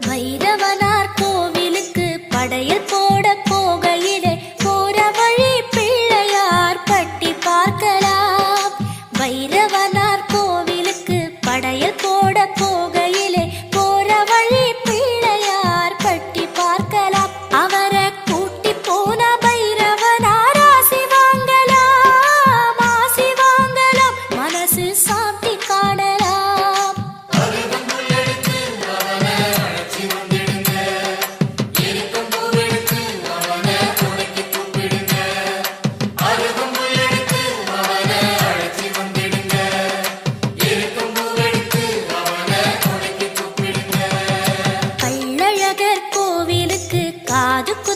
வைரவனார் கோவிலுக்கு படையல் போ அதுக்கு